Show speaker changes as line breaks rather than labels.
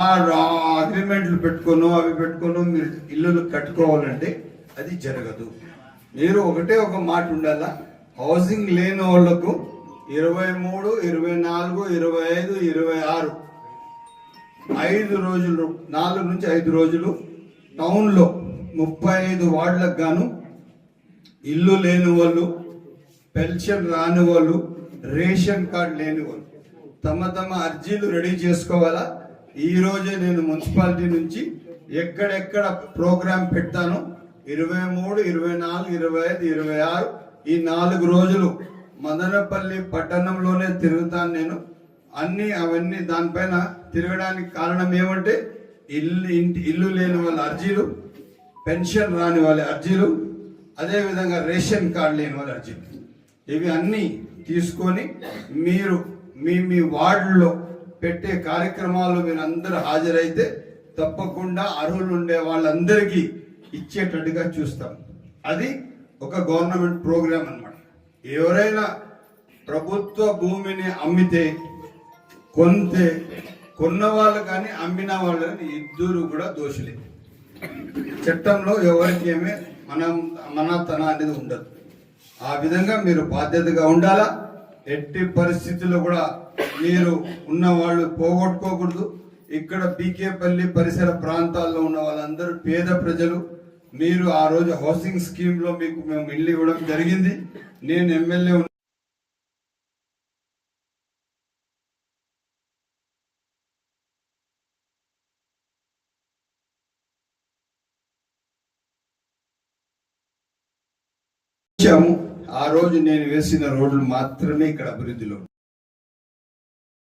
అగ్రిమెంట్లు పెట్టుకోను అవి పెట్టుకోను మీరు ఇల్లులు కట్టుకోవాలంటే అది జరగదు. మీరు ఒకటే ఒక మాట ఉండాలా? హౌసింగ్ లేని వాళ్ళకు ఇరవై మూడు ఇరవై నాలుగు ఇరవై ఐదు ఇరవై ఆరు ఐదు రోజులు నాలుగు నుంచి ఐదు రోజులు టౌన్లో ముప్పై ఐదు వార్డులకు గాను ఇల్లు లేని వాళ్ళు పెన్షన్ రాని వాళ్ళు రేషన్ కార్డు లేని వాళ్ళు తమ తమ అర్జీలు రెడీ చేసుకోవాలా? ఈరోజే నేను మున్సిపాలిటీ నుంచి ఎక్కడెక్కడ ప్రోగ్రాం పెట్టాను ఇరవై మూడు ఇరవై నాలుగు ఇరవై ఐదు ఇరవై ఆరు ఈ నాలుగు రోజులు మదనపల్లి పట్టణంలోనే తిరుగుతాను నేను. అన్ని అవన్నీ దానిపైన తిరగడానికి కారణం ఏమంటే ఇల్లు ఇంటి ఇల్లు లేని వాళ్ళ అర్జీలు పెన్షన్ రాని వాళ్ళ అర్జీలు అదేవిధంగా రేషన్ కార్డు లేని వాళ్ళ అర్జీలు. ఇవి అన్నీ తీసుకొని మీరు మీ మీ వార్డులో పెట్టే కార్యక్రమాలు మీరు అందరూ హాజరైతే తప్పకుండా అర్హులు ఉండే వాళ్ళందరికీ ఇచ్చేటట్టుగా చూస్తాం. అది ఒక గవర్నమెంట్ ప్రోగ్రాం అన్నమాట. ఎవరైనా ప్రభుత్వ భూమిని అమ్మితే కొంతే కొన్న వాళ్ళు కానీ అమ్మిన వాళ్ళు కానీ ఇద్దరు కూడా దోషులే. చట్టంలో ఎవరికి ఏమీ మనం మనతన అనేది ఉండదు. ఆ విధంగా మీరు బాధ్యతగా ఉండాలా? ఎట్టి పరిస్థితుల్లో కూడా మీరు ఉన్న వాళ్ళు పోగొట్టుకోకూడదు. ఇక్కడ బీకేపల్లి పరిసర ప్రాంతాల్లో ఉన్న వాళ్ళందరూ పేద ప్రజలు. మీరు ఆ రోజు హౌసింగ్ స్కీమ్లో మీకు మేము ఇల్లు ఇవ్వడం జరిగింది. నేను ఎమ్మెల్యే ఇచ్చాము ఆ రోజు నేను వేసిన రోడ్లు మాత్రమే ఇక్కడ అభివృద్ధిలో